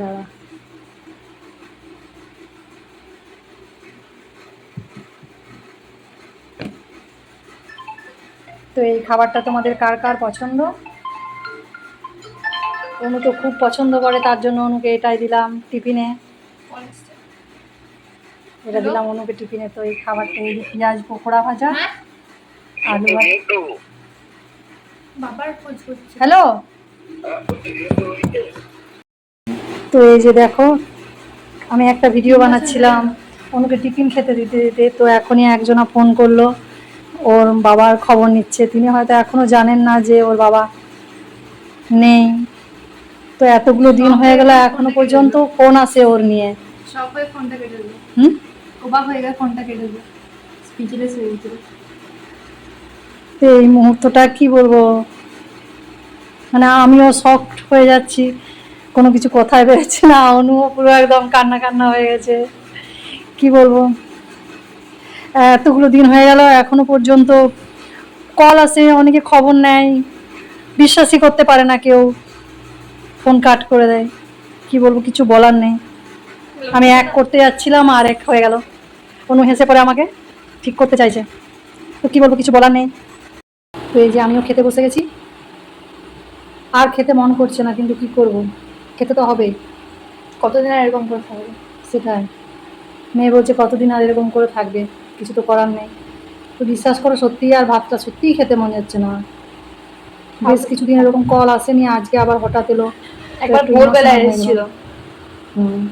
দাঁড়া। তো এই খাবারটা তোমাদের কার কার পছন্দ? অনু তো খুব পছন্দ করে তার জন্য অনুকে এটাই দিলাম টিফিনে। এটা দিলাম অনুকে টিফিনে তো এই খাবারটা এই পেঁয়াজ পকোড়া ভাজা। আলু ভাজা। বাবার খোঁজ করছে। হ্যালো তো এই যে দেখো আমি একটা ভিডিও বানাচ্ছিলাম। অনুকে টিফিন খেতে দিতে দিতে তো এখনই একজনা ফোন করল। ওর বাবার খবর নিচ্ছে। তিনি হয়তো এখনও জানেন না যে ওর বাবা নেই। তো এতগুলো দিন হয়ে গেল এখনও পর্যন্ত ফোন আসে ওর নিয়ে। সব ফোনটা কেটে দিল। হুম? অবাক হয়ে গেল ফোনটা কেটে দিল। স্পিচলেস হয়ে গেছিল তো এই মুহূর্তটা কি বলব? মানে আমিও শক্ট হয়ে যাচ্ছি। কোনো কিছু কথায় বেরোচ্ছে না অনুও পুরো একদম কান্না কান্না হয়ে গেছে। কি বলব? এতগুলো দিন হয়ে গেল, এখনও পর্যন্ত কল আসে, অনেকে খবর নেয়, বিশ্বাসই করতে পারে না কেউ। ফোন কাট করে দেয়। কি বলব, কিছু বলার নেই। আমি এক করতে যাচ্ছিলাম, আর এক হয়ে গেল। অনু হেসে পরে আমাকে, ঠিক করতে চাইছে। তো কি বলব, কিছু বলার নেই। তো এই যে আমিও খেতে বসে গেছি। আর খেতে মন করছে না, কিন্তু কি করব? খেতে তো হবেই। কতদিন আর এরকম করে থাকবে? সেটাই। মেয়ে বলছে কতদিন আর এরকম করে থাকবে? কিছু তো করার নেই। তো বিশ্বাস করো সত্যিই আর ভাতটা সত্যিই খেতে মনে হচ্ছে না। বেশ কিছুদিন এরকম কল আসেনি আজকে আবার হঠাৎ এলো। একবার একটু ভোরবেলা এসেছিল। হুম।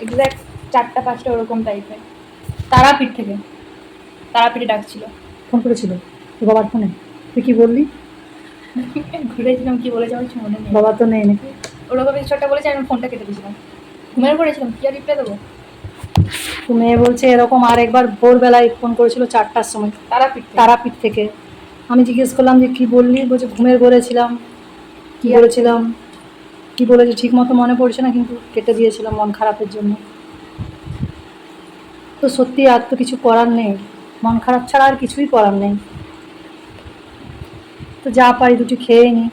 এক্স্যাক্ট চারটা পাঁচটা ওরকম টাইপের তারাপীঠ থেকে। তারাপীঠে ডাকছিল। ফোন করেছিল? তোর বাবার ফোনে? তুই কি বললি? ঘুরেছিলাম কি বলে যাওয়ার কিছু মনে নেই। বাবা তো নেই নাকি? ওরকম কিছু একটা বলেছে আমি ফোনটা কেটে দিয়েছিলাম। ঘুমের পড়েছিলাম কি আর রিপ্লাই দেবো? মেয়ে বলছে এরকম আর একবার ভোরবেলায় ফোন করেছিল চারটার সময় তারাপীঠ। তারাপীঠ থেকে। আমি জিজ্ঞেস করলাম যে কি বললি? বলছে ঘুমের বলেছিলাম। কি বলেছিলাম? কি বলেছি? ঠিক মতো মনে পড়ছে না কিন্তু কেটে দিয়েছিলাম মন খারাপের জন্য। তো সত্যি আর তো কিছু করার নেই। মন খারাপ ছাড়া আর কিছুই করার নেই। তো যা পারি দুটি খেয়ে নিই